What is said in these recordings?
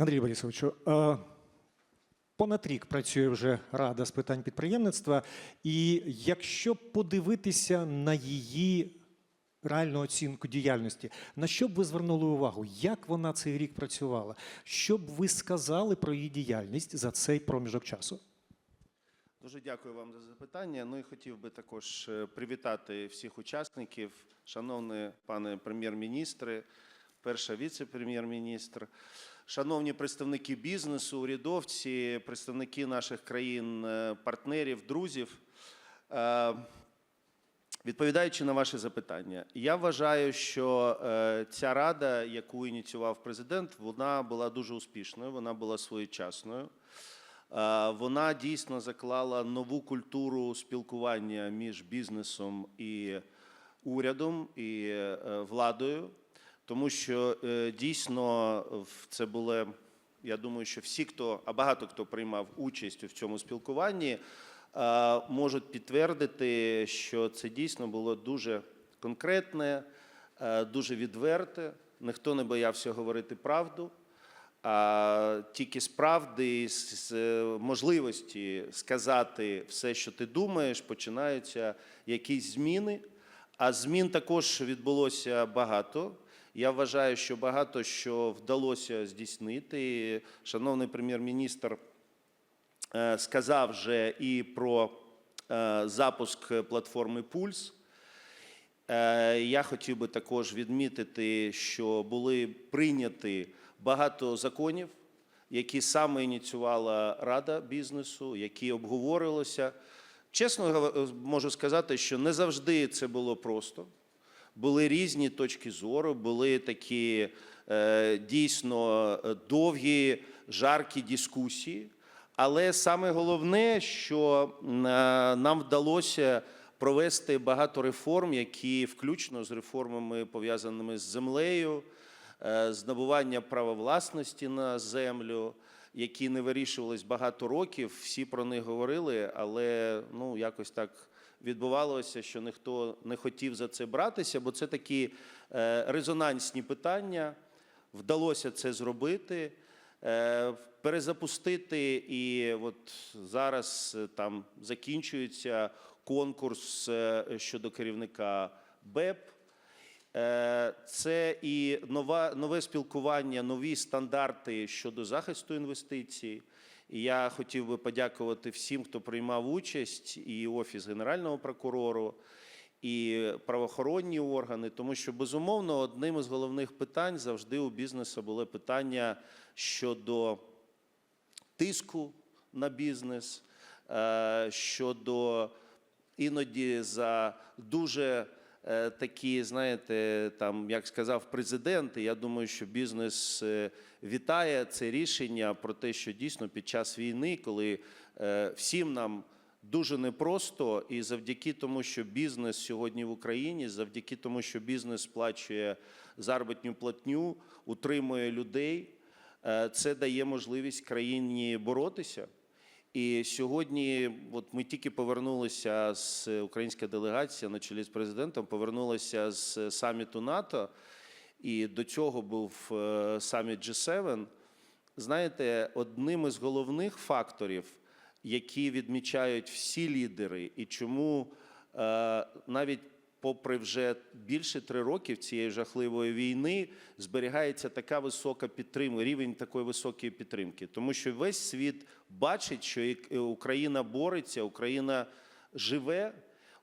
Андрій Борисовичу, е, понад рік працює вже Рада з питань підприємництва, і якщо подивитися на її реальну оцінку діяльності, на що б ви звернули увагу? Як вона цей рік працювала? Що б ви сказали про її діяльність за цей проміжок часу? Дуже дякую вам за запитання. Ну і хотів би також е, привітати всіх учасників, шановний пане прем'єр-міністре, перша віце-прем'єр-міністр, шановні представники бізнесу, урядовці, представники наших країн, е, друзів. Е, Відповідаючи на ваше запитання, я вважаю, що е, ця рада, яку ініціював президент, вона була дуже успішною, вона була своєчасною. Вона дійсно заклала нову культуру спілкування між бізнесом і урядом і владою, тому що е, дійсно це було. Я думаю, що всі, хто, а багато хто приймав участь у цьому спілкуванні, е, можуть підтвердити, що це дійсно було дуже конкретне, е, дуже відверте. Ніхто не боявся говорити правду. А тільки з правди, з можливості сказати все, що ти думаєш, починаються якісь зміни. А змін також відбулося багато. Я вважаю, що багато що вдалося здійснити. Шановний прем'єр-міністр е, сказав вже і про е, запуск платформи Пульс. Е, Я хотів би також відмітити, що були прийняті багато законів, які саме ініціювала Рада бізнесу, які обговорювалися. Чесно можу сказати, що не завжди це було просто. Були різні точки зору, були такі е, дійсно е, довгі, жаркі дискусії. Але саме головне, що е, нам вдалося провести багато реформ, які включно з реформами пов'язаними з землею, з набування права власності на землю, які не вирішувались багато років. Всі про них говорили, але ну якось так відбувалося, що ніхто не хотів за це братися, бо це такі е, резонансні питання. Вдалося це зробити. Е, Перезапустити, і от зараз е, там закінчується конкурс щодо керівника БЕП. Це і нове спілкування, нові стандарти щодо захисту інвестицій. І я хотів би подякувати всім, хто приймав участь, і Офіс Генерального прокурору, і правоохоронні органи, тому що безумовно одним із головних питань завжди у бізнесу було питання щодо тиску на бізнес, е, щодо іноді за дуже такі, знаєте, там, як сказав президент, і я думаю, що бізнес е, вітає це рішення про те, що дійсно під час війни, коли е, всім нам дуже непросто, і завдяки тому, що бізнес сьогодні в Україні, завдяки тому, що бізнес сплачує заробітну платню, утримує людей, е, це дає можливість країні боротися. І сьогодні, от ми тільки повернулися з українська делегація на чолі з президентом, повернулася з саміту НАТО, і до цього був е, саміт G7. Знаєте, одним із головних факторів, які відмічають всі лідери, і чому е, навіть попри вже більше три років цієї жахливої війни зберігається така висока підтримка, рівень такої високої підтримки, тому що весь світ бачить, що Україна бореться, Україна живе,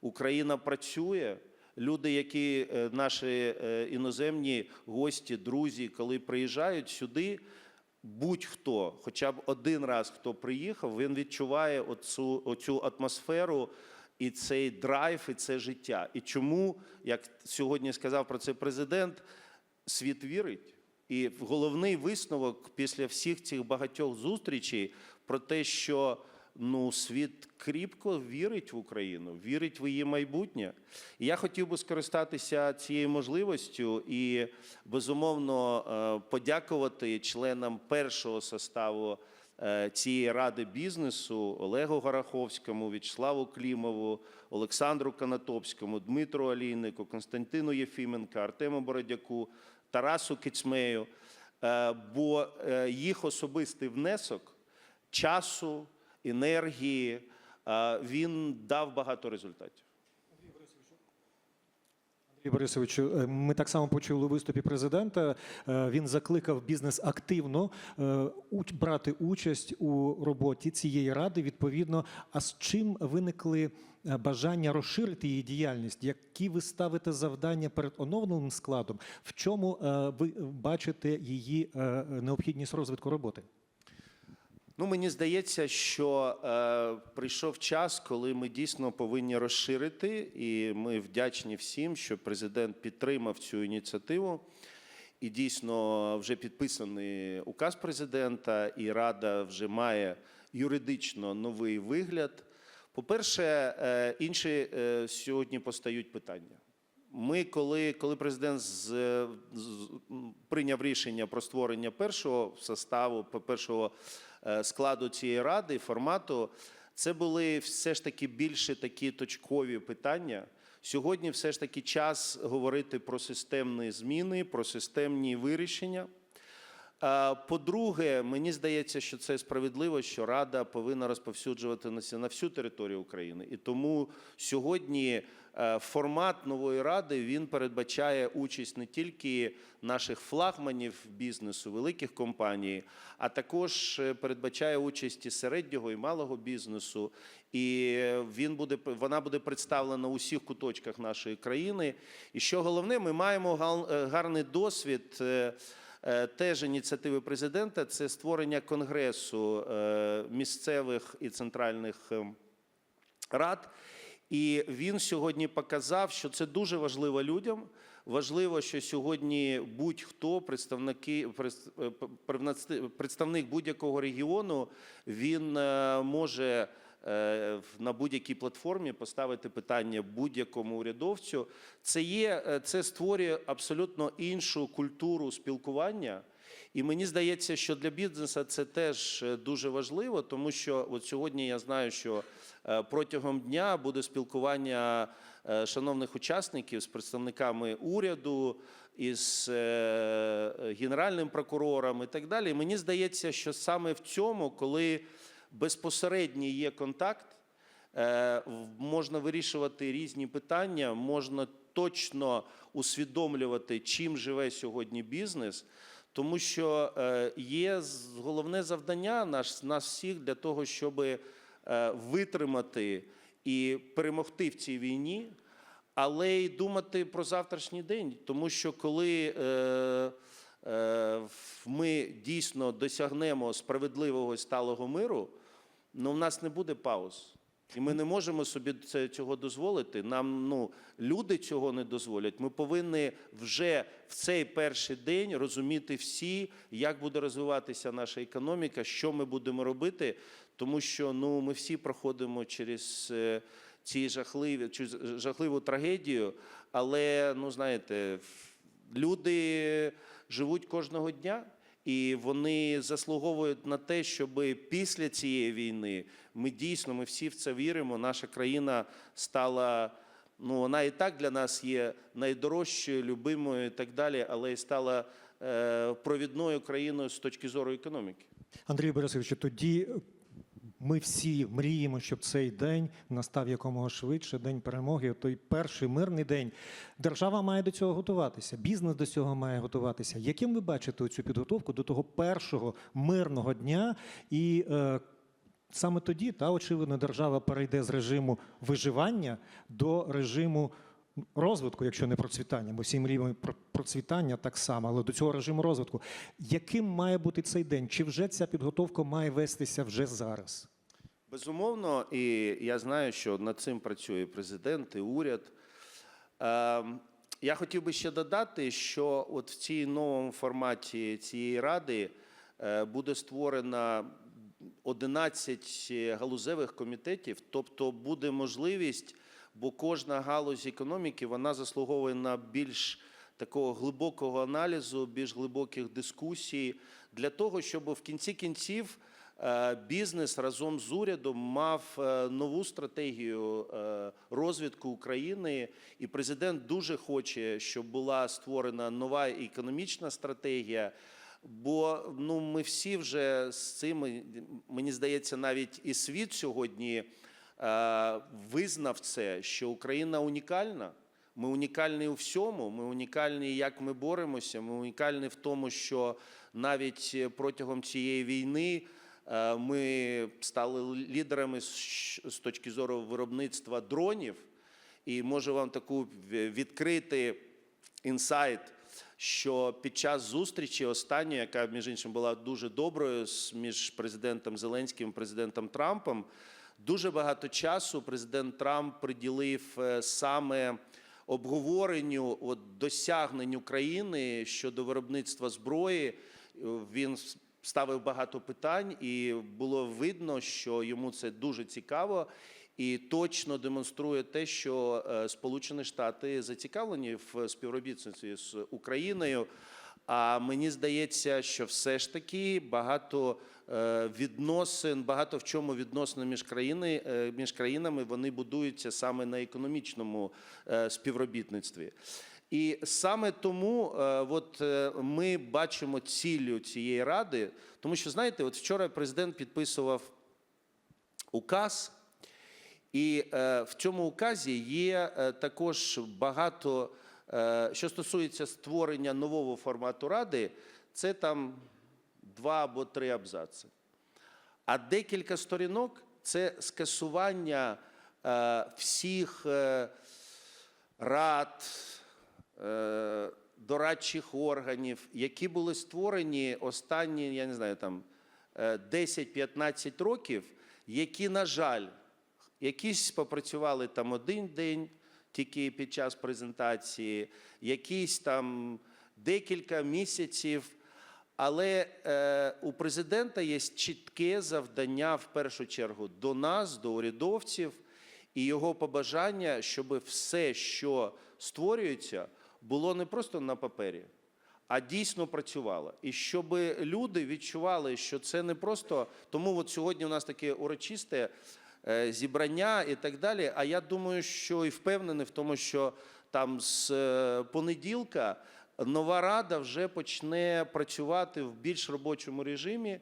Україна працює. Люди, які е, наші е, іноземні гості, друзі, коли приїжджають сюди, будь-хто, хоча б один раз хто приїхав, він відчуває оцю, оцю атмосферу і цей драйв, і це життя. І чому, як сьогодні сказав про це президент, світ вірить. І головний висновок після всіх цих багатьох зустрічей про те, що ну, світ кріпко вірить в Україну, вірить в її майбутнє. І я хотів би скористатися цією можливістю і безумовно е, подякувати членам першого составу цієї ради бізнесу Олегу Гороховському, В'ячеславу Клімову, Олександру Канатопському, Дмитру Алійнику, Константину Єфіменка, Артему Бородяку, Тарасу Кицьмею. е, бо е, їх особистий внесок часу, енергії, е, він дав багато результатів. Борисовичу, е, ми так само почули у виступі президента. Е, Він закликав бізнес активно е, брати участь у роботі цієї ради. Відповідно, а з чим виникли бажання розширити її діяльність? Які ви ставите завдання перед оновленим складом? В чому ви бачите її необхідність розвитку роботи? Ну, мені здається, що е, прийшов час, коли ми дійсно повинні розширити, і ми вдячні всім, що президент підтримав цю ініціативу. І дійсно вже підписаний указ президента, і Рада вже має юридично новий вигляд. По-перше, е, інші е, сьогодні постають питання. Ми, коли, коли президент з, з, прийняв рішення про створення першого составу, першого складу цієї ради, формату, це були все ж таки більше такі точкові питання. Сьогодні все ж таки час говорити про системні зміни, про системні вирішення. По-друге, мені здається, що це справедливо, що Рада повинна розповсюджувати на всю- територію України. І тому сьогодні е, формат нової ради він передбачає участь не тільки наших флагманів бізнесу, великих компаній, а також е, передбачає участь і середнього і малого бізнесу. І він буде вона буде представлена у всіх куточках нашої країни. І що головне, ми маємо е, гарний досвід. е, Е, Теж ініціативи президента це створення конгресу е, місцевих і центральних ем, рад. І він сьогодні показав, що це дуже важливо людям. Важливо, що сьогодні будь-хто представники е, представник- будь-якого регіону він е, може е, на будь-якій платформі поставити питання будь-якому урядовцю. Це є це створює абсолютно іншу культуру спілкування. І мені здається, що для бізнесу це теж е, дуже важливо, тому що от сьогодні я знаю, що е, протягом дня буде спілкування е, шановних учасників з представниками уряду, із генеральним прокурором і так далі. І мені здається, що саме в цьому, коли безпосередній є контакт, можна вирішувати різні питання, можна точно усвідомлювати, чим живе сьогодні бізнес, тому що е, є головне завдання наш, нас всіх для того, щоб витримати і перемогти в цій війні, але й думати про завтрашній день, тому що коли е, е, ми дійсно досягнемо справедливого і сталого миру, ну в нас не буде пауз. І ми не можемо собі це, цього дозволити. Нам ну, люди цього не дозволять. Ми повинні вже в цей перший день розуміти всі, як буде розвиватися наша економіка, що ми будемо робити, тому що ну, ми всі проходимо через е, ці жахливі, жахливу трагедію. Але ну, знаєте, люди живуть кожного дня. І вони заслуговують на те, щоб після цієї війни ми дійсно ми всі в це віримо. Наша країна стала. Ну, вона і так для нас є найдорожчою, любимою і так далі, але і стала е, провідною країною з точки зору економіки. Андрій Борисовичу, тоді ми всі мріємо, щоб цей день настав якомога швидше, день перемоги. Той перший мирний день. Держава має до цього готуватися, бізнес до цього має готуватися. Яким ви бачите цю підготовку до того першого мирного дня? І е, саме тоді, та очевидно, держава перейде з режиму виживання до режиму. Розвитку, якщо не процвітання, бо мріємо про процвітання так само, але до цього режиму розвитку. Яким має бути цей день? Чи вже ця підготовка має вестися вже зараз? Безумовно, і я знаю, що над цим працює президент і уряд. Ем, Я хотів би ще додати, що от в цій новому форматі цієї ради е, буде створено 11 галузевих комітетів, тобто буде можливість, бо кожна галузь економіки вона заслуговує на більш такого глибокого аналізу, більш глибоких дискусій для того, щоб в кінці кінців е, бізнес разом з урядом мав е, нову стратегію е, розвитку України, і президент дуже хоче, щоб була створена нова економічна стратегія. Бо ну, ми всі вже з цим, мені здається, навіть і світ сьогодні е, визнав це, що Україна унікальна. Ми унікальні у всьому. Ми унікальні, як ми боремося. Ми унікальні в тому, що навіть протягом цієї війни е, ми стали лідерами з точки зору виробництва дронів. І можу вам таку відкрити інсайт, що під час зустрічі останньої, яка між іншим була дуже доброю між президентом Зеленським і президентом Трампом, дуже багато часу президент Трамп приділив е, саме обговоренню от, досягнень України щодо виробництва зброї. Е, Він ставив багато питань, і було видно, що йому це дуже цікаво. І точно демонструє те, що е, Сполучені Штати зацікавлені в співробітництві з Україною. А мені здається, що все ж таки багато е, відносин, багато в чому відносини між країни, е, між країнами вони будуються саме на економічному співробітництві. І саме тому от, ми бачимо ціллю цієї ради, тому що знаєте, от вчора президент підписував указ. І е, в цьому указі є е, також багато, е, що стосується створення нового формату ради, це там два або три абзаци. А декілька сторінок це скасування всіх рад, дорадчих органів, які були створені останні, я не знаю, там е, 10-15 років, які, на жаль, якісь попрацювали там один день тільки під час презентації, якісь там декілька місяців. Але е, у президента є чітке завдання в першу чергу до нас, до урядовців, і його побажання, щоб все, що створюється, було не просто на папері, а дійсно працювало. І щоб люди відчували, що це не просто тому, от сьогодні у нас таке урочисте зібрання і так далі. А я думаю, що і впевнений в тому, що там з е, понеділка нова рада вже почне працювати в більш робочому режимі.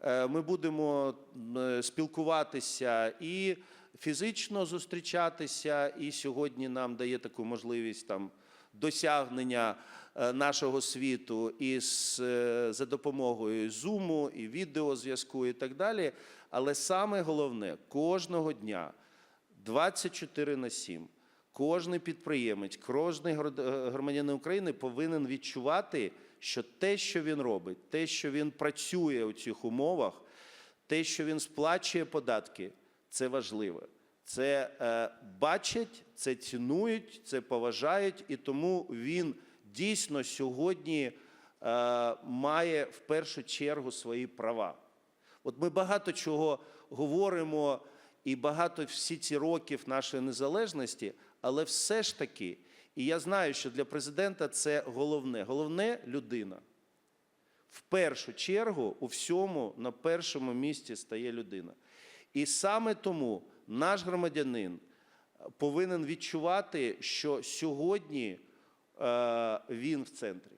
Е, Ми будемо е, спілкуватися і фізично зустрічатися, і сьогодні нам дає таку можливість там досягнення е, нашого світу із е, за допомогою зуму і відеозв'язку і так далі. Але саме головне кожного дня 24 на 7 Кожний підприємець, кожний е, громадянин України повинен відчувати, що те, що він робить, те, що він працює у цих умовах, те, що він сплачує податки, це важливо. Це е, бачать, це цінують, це поважають, і тому він дійсно сьогодні е, має в першу чергу свої права. От ми багато чого говоримо, і багато всі ці років нашої незалежності, але все ж таки, і я знаю, що для президента це головне. Головне людина. В першу чергу у всьому на першому місці стає людина. І саме тому наш громадянин повинен відчувати, що сьогодні е, він в центрі.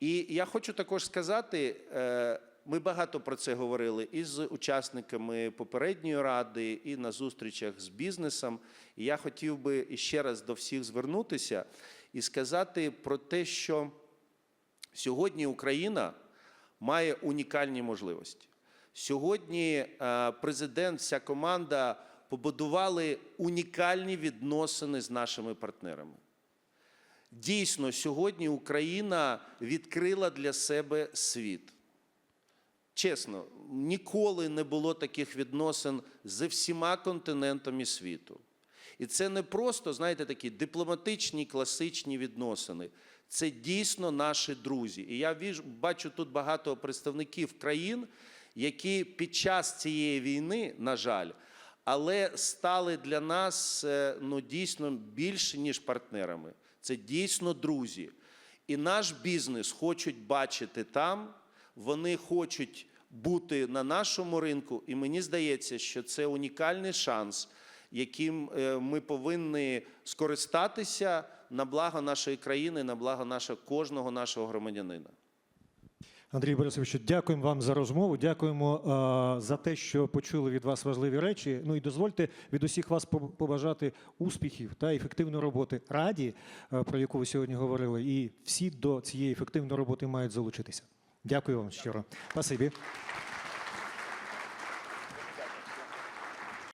І я хочу також сказати, е, ми багато про це говорили і з учасниками попередньої ради, і на зустрічах з бізнесом. І я хотів би ще раз до всіх звернутися і сказати про те, що сьогодні Україна має унікальні можливості. Сьогодні е, президент, вся команда побудували унікальні відносини з нашими партнерами. Дійсно, сьогодні Україна відкрила для себе світ. Чесно, ніколи не було таких відносин з всіма континентами світу. І це не просто, знаєте, такі дипломатичні класичні відносини. Це дійсно наші друзі. І я бачу тут багато представників країн, які під час цієї війни, на жаль, але стали для нас е, ну, дійсно більше, ніж партнерами. Це дійсно друзі. І наш бізнес хочуть бачити там, вони хочуть бути на нашому ринку. І мені здається, що це унікальний шанс, яким е, ми повинні скористатися на благо нашої країни, на благо нашого, кожного нашого громадянина. Андрій Борисович, дякуємо вам за розмову. Дякуємо е, за те, що почули від вас важливі речі. Ну і дозвольте від усіх вас побажати успіхів та ефективної роботи раді, е, про яку ви сьогодні говорили. І всі до цієї ефективної роботи мають залучитися. Дякую вам щиро. Спасибі.